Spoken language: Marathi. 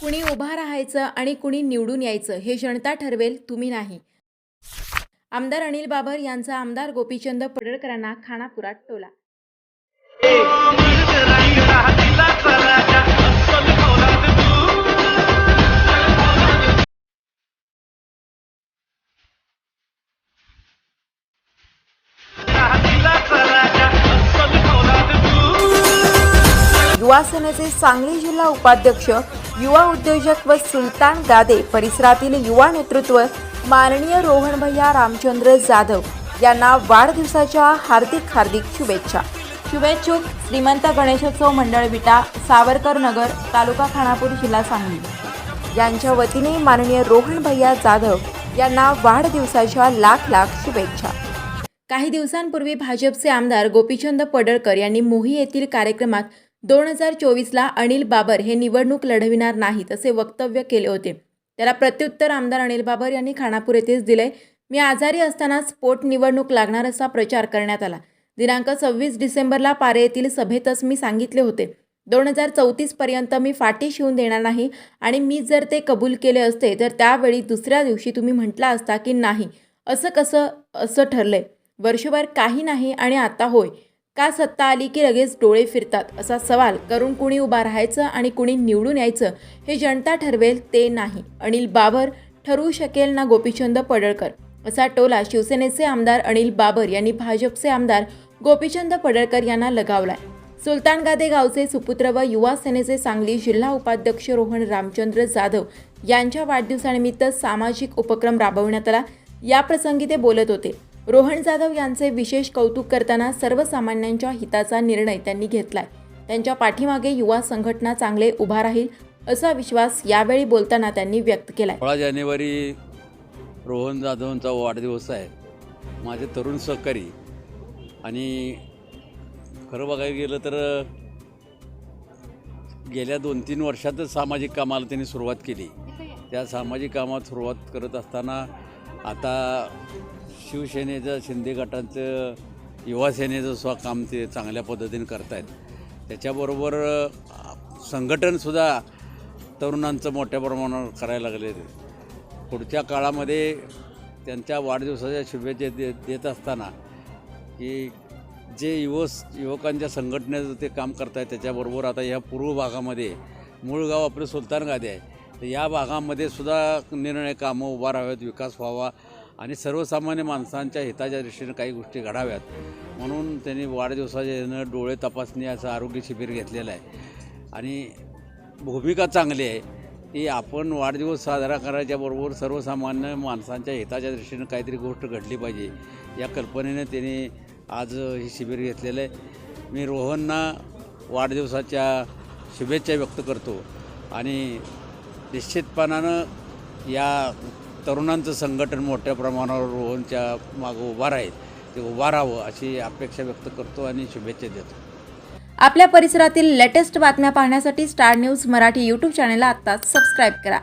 कुणी उभा राहायचं आणि कुणी निवडून यायचं हे जनता ठरवेल तुम्ही नाही. आमदार अनिल बाबर यांचा आमदार गोपीचंद पडळकरांना खानापुरात टोला. युवा सेनेचे सांगली जिल्हा उपाध्यक्ष युवा उद्योजक व सुलतान गादे परिसरातील युवा नेतृत्व माननीय रोहन भैया रामचंद्र जाधव यांना वाढदिवसाच्या हार्दिक हार्दिक शुभेच्छा. शुभेच्छुक श्रीमंत गणेशोत्सव मंडळ विटा सावरकर नगर तालुका खानापूर जिल्हा सांगली. यांच्या वतीने माननीय रोहन भैया जाधव यांना वाढदिवसाच्या लाख लाख शुभेच्छा. काही दिवसांपूर्वी भाजपचे आमदार गोपीचंद पडळकर यांनी मोही येथील कार्यक्रमात दोन हजार चोवीसला अनिल बाबर हे निवडणूक लढविणार नाहीत असे वक्तव्य केले होते. त्याला प्रत्युत्तर आमदार अनिल बाबर यांनी खानापूर येथेच दिले मी आजारी असतानाच पोटनिवडणूक लागणार असा प्रचार करण्यात आला. दिनांक सव्वीस डिसेंबरला पारे येथील सभेतच मी सांगितले होते. दोन हजार चौतीसपर्यंत मी फाटी शिवून देणार नाही आणि मी जर ते कबूल केले असते तर त्यावेळी दुसऱ्या दिवशी तुम्ही म्हटला असता की नाही. असं कसं असं ठरलंय. वर्षभर काही नाही आणि आता होय. का सत्ता आली की लगेच डोळे फिरतात? असा सवाल करून कुणी उभा राहायचं आणि कुणी निवडून यायचं हे जनता ठरवेल ते नाही. अनिल बाबर ठरवू शकेल ना गोपीचंद पडळकर? असा टोला शिवसेनेचे आमदार अनिल बाबर यांनी भाजपचे आमदार गोपीचंद पडळकर यांना लगावलाय. सुलतान गादे गावचे सुपुत्र व युवा सेनेचे सांगली जिल्हा उपाध्यक्ष रोहन रामचंद्र जाधव यांच्या वाढदिवसानिमित्त सामाजिक उपक्रम राबवण्यात आला. याप्रसंगी ते बोलत होते. रोहन जाधव यांचे विशेष कौतुक करताना सर्वसामान्यांच्या हिताचा निर्णय त्यांनी घेतलाय. त्यांच्या पाठीमागे युवा संघटना चांगले उभा राहील असा विश्वास यावेळी बोलताना त्यांनी व्यक्त केला सोळा जानेवारी रोहन जाधवांचा वाढदिवस आहे. माझे तरुण सहकारी आणि खरं बघायला गेलं तर गेल्या दोन तीन वर्षातच सामाजिक कामाला त्यांनी सुरुवात केली. त्या सामाजिक कामात सुरुवात करत असताना आता शिवसेनेचं शिंदे गटाचं युवासेनेचं स्व काम ते चांगल्या पद्धतीने करतायत. त्याच्याबरोबर संघटनसुद्धा तरुणांचं मोठ्या प्रमाणावर करायला लागले पुढच्या काळामध्ये त्यांच्या वाढदिवसाच्या शुभेच्छा दे देत असताना की जे युवस युवकांच्या संघटनेचं ते काम करतायत त्याच्याबरोबर आता या पूर्व भागामध्ये मूळ गाव आपलं सुलतान गादी आहे. तर या भागामध्ये सुद्धा निर्णय कामं उभा राहावेत विकास व्हावा आणि सर्वसामान्य माणसांच्या हिताच्या दृष्टीने काही गोष्टी घडाव्यात. म्हणून त्यांनी वाढदिवसाच्या येणं डोळे तपासणी असं आरोग्य शिबिर घेतलेलं आहे. आणि भूमिका चांगली आहे. की आपण वाढदिवस साजरा करायच्या बरोबर सर्वसामान्य माणसांच्या हिताच्या दृष्टीनं काहीतरी गोष्ट घडली पाहिजे. या कल्पनेने त्यांनी आज हे शिबिर घेतलेलं आहे. मी रोहनना वाढदिवसाच्या शुभेच्छा व्यक्त करतो. आणि निश्चितपणानं या तरुणांचं संघटन मोठ्या प्रमाणावर रोहनच्या मागं उभा राहील. ते उभा राहावं अशी अपेक्षा व्यक्त करतो आणि शुभेच्छा देतो. आपल्या परिसरातील लेटेस्ट बातम्या पाहण्यासाठी स्टार न्यूज मराठी यूट्यूब चॅनलला आत्ताच सबस्क्राईब करा.